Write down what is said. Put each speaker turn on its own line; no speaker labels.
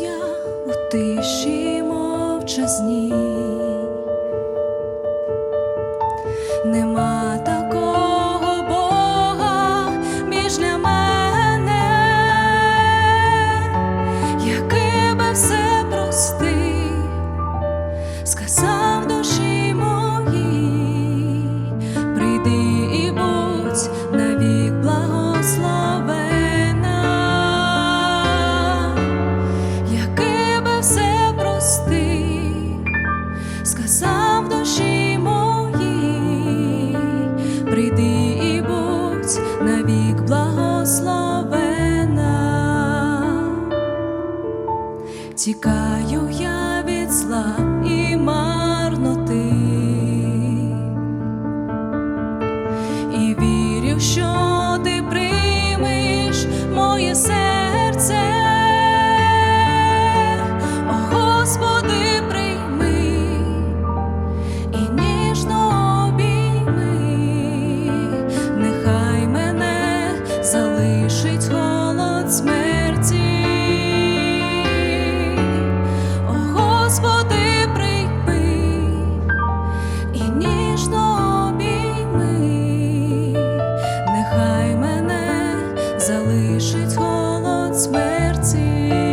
я у тиші мовчазній. Нема такого Бога між для мене, який би все простив, сказав Тікаю я від зла і марноти, і вірю, що ти приймеш моє серце, О Господи, прийми і ніжно обійми, нехай мене залишить голод смерті. залишить голод смерті.